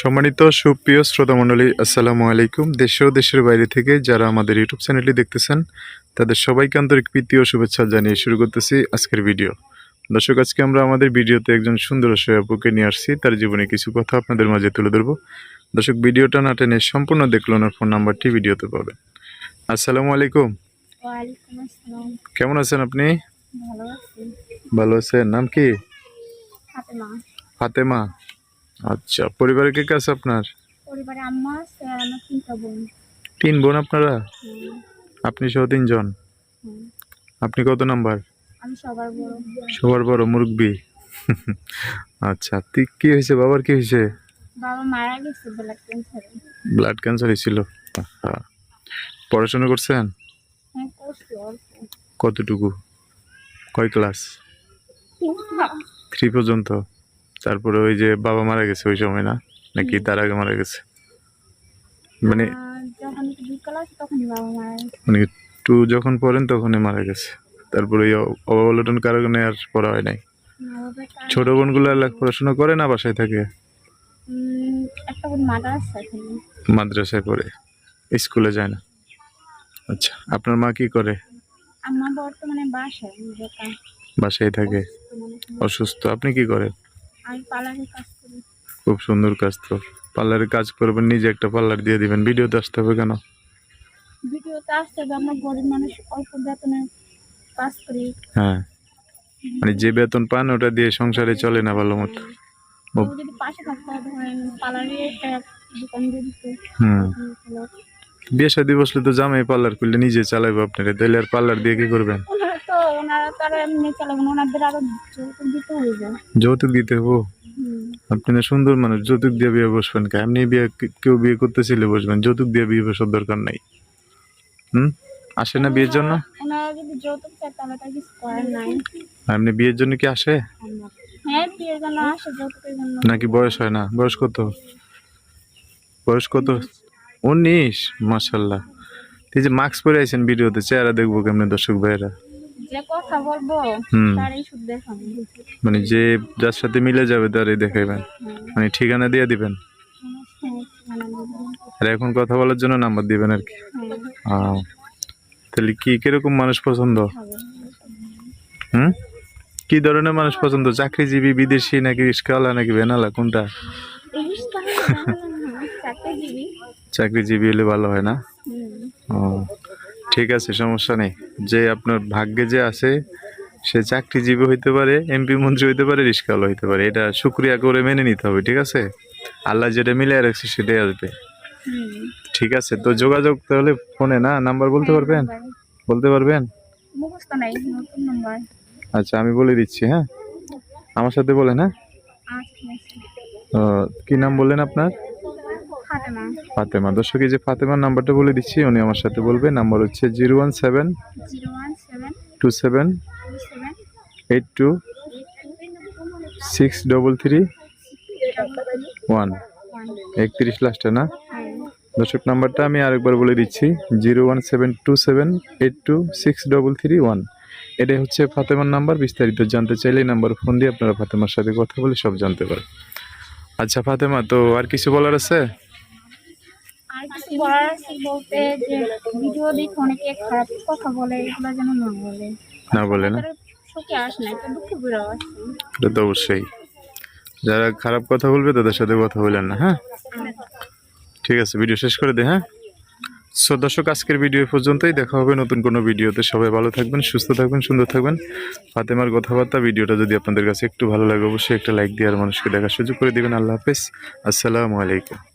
সম্মানিত সুপ্রিয় শ্রোতা মণ্ডলী আসসালামু আলাইকুম। দেশ ও দেশের বাইরে থেকে যারা আমাদের ইউটিউব চ্যানেলটি দেখতেছেন তাদের সবাইকে আন্তরিক প্রীতি ও শুভেচ্ছা জানিয়ে শুরু করতেছি আজকের ভিডিও। দর্শক আজকে আমরা আমাদের ভিডিওতে একজন সুন্দর অসহায় নিয়ে আসছি। তার জীবনে কিছু কথা আপনাদের মাঝে তুলে ধরবো। দর্শক ভিডিওটা না টেনে সম্পূর্ণ দেখল ওনার ফোন নাম্বারটি ভিডিওতে পাবেন। আসসালামু আলাইকুম। কেমন আছেন আপনি? ভালো ভালো আছেন। নাম কি? ফাতেমা। ফাতেমা। আচ্ছা পরিবারে কে কে আছে আপনার? পরিবারে আম্মা আছে আর আমার তিনটা বোন। তিন বোন আপনারা? আপনি সহ তিনজন? আপনি কত নাম্বার? আমি সবার বড়। সবার বড় মুরব্বী। আচ্ছা তুই কি হয়েছে? বাবার কি হয়েছে? বাবা মারা গেছে ব্লাড ক্যান্সারে ব্লাড ক্যান্সার হয়েছিল। পড়াশোনা করছেন? হ্যাঁ করছি অল্প। কতটুকু? কয় ক্লাস। থ্রি পর্যন্ত? তারপরে ওই যে বাবা মারা গেছে ওই সময় না? নাকি তার আগে মারা গেছে? মানে মানে টু যখন পড়েন তখনই মারা গেছে। তারপরে ওই অবলটন কারণে আর পড়া হয় নাই? ছোট বোনগুলো লেখ পড়াশোনা করে না বাসায় থাকে? মাদ্রাসায় পড়ে। স্কুলে যায় না? আচ্ছা আপনার মা কি করে? বাসায় থাকে? অসুস্থ আপনি কি করেন? আমি পার্লারে কাজ করি। খুব সুন্দর কাজ তো। পার্লারের কাজ করবেন নিজে একটা পার্লার দিয়ে দিবেন। ভিডিওতে আসতে হবে কেন? ভিডিওতে আসতে হবে আমরা গরিব মানুষ অল্প বেতনে কাজ করি। হ্যাঁ। মানে যে বেতন পান ওটা দিয়ে সংসারে চলে না ভালো মতো। যদি পাশে থাকতে পার্লারে একটা দোকান দিয়ে দিতে। হুম। বিয়ে শাদী বসলে তো জামাই পার্লার খুললে নিজে চালাইবো আপনারা তাহলে আর পার্লার দিয়ে কি করবেন? ওনারা তো আর এমনি চালাবেন ওনাদের আরও যৌতুক দিতে হইবে। যৌতুক দিতে হব আপনি না সুন্দর মানুষ যৌতুক দিয়ে বিয়ে বসবেন কে? এমনি বিয়ে কেউ বিয়ে করতেছিলে বসবেন যৌতুক দিয়ে বিয়ে বসার দরকার নাই। হুম? আসে না বিয়ের জন্য? ওনারা যদি যৌতুক চায় তাহলে তার কিছু করার নাই। এমনি বিয়ের জন্য কি আসে? হ্যাঁ বিয়ের জন্য আসে যৌতুকের জন্য। নাকি বয়স হয় না? বয়স কত? বয়স কত? উনিশ? মাসাল্লাহ এই যে মাস্ক পরে আছেন ভিডিওতে চেহারা দেখব কেমনি দর্শক ভাইয়েরা। কথা বলব তারই মানে যে যার সাথে মিলে যাবে তারই দেখাইবেন। মানে ঠিকানা দিয়ে দিবেন। আর এখন কথা বলার জন্য নাম্বার দিবেন আর কি। তাহলে কি কীরকম মানুষ পছন্দ। হুম? কি ধরনের মানুষ পছন্দ? চাকরিজীবী বিদেশি নাকি রিস্কাওয়ালা নাকি ভেনালা কোনটা? চাকরিজীবী। হলে ভালো হয় না? ও। ঠিক আছে সমস্যা নেই। যে আপনার ভাগ্যে যে আছে সে চাকরিজীবী হইতে পারে এমপি মন্ত্রী হইতে পারে রিস্কাওয়ালা হইতে পারে। এটা শুক্রিয়া করে মেনে নিতে হবে ঠিক আছে? আল্লাহ যেটা মিলে রাখছে সেটাই আসবে। ঠিক আছে তো যোগাযোগ তাহলে ফোনে না? নাম্বার বলতে পারবেন? বলতে পারবেন? আচ্ছা আমি বলে দিচ্ছি হ্যাঁ? আমার সাথে বলেন হ্যাঁ? কি নাম বললেন আপনার? ফাতেমা। দর্শক, এই যে ফাতেমার নাম্বারটা বলে দিচ্ছি, উনি আমার সাথে বলবে। নাম্বার হচ্ছে zero one seven two seven eight two six double three one. একত্রিশ লাস্টে, না? দর্শক, নাম্বারটা আমি আরেকবার বলে দিচ্ছি, zero one seven two seven eight two six double three one. এটাই হচ্ছে ফাতেমার নাম্বার। বিস্তারিত জানতে চাইলে এই নাম্বার ফোন দিয়ে আপনারা ফাতেমার সাথে কথা বলে সব জানতে পারেন। আচ্ছা ফাতেমা, তো আর কিছু বলার আছে? আর কিছু বলার আছে বলতে যে ভিডিও দেখে অনেকে খারাপ কথা বলে এগুলো যেন না বলে। না বলে না। আসে না একটা দুঃখে আসে এটা তো অবশ্যই। যারা খারাপ কথা বলবে তাদের সাথে কথা বলেন না হ্যাঁ? ঠিক আছে ভিডিও শেষ করে দে হ্যাঁ? সো দর্শক আজকের ভিডিও পর্যন্তই। দেখা হবে নতুন কোনো ভিডিওতে। সবাই ভালো থাকবেন সুস্থ থাকবেন সুন্দর থাকবেন। ফাতেমার কথাবার্তা ভিডিওটা যদি আপনাদের কাছে একটু ভালো লাগে অবশ্যই একটা লাইক দিয়ে আর মানুষকে দেখার সুযোগ করে দেবেন। আল্লাহ হাফেজ। আসসালামু আলাইকুম।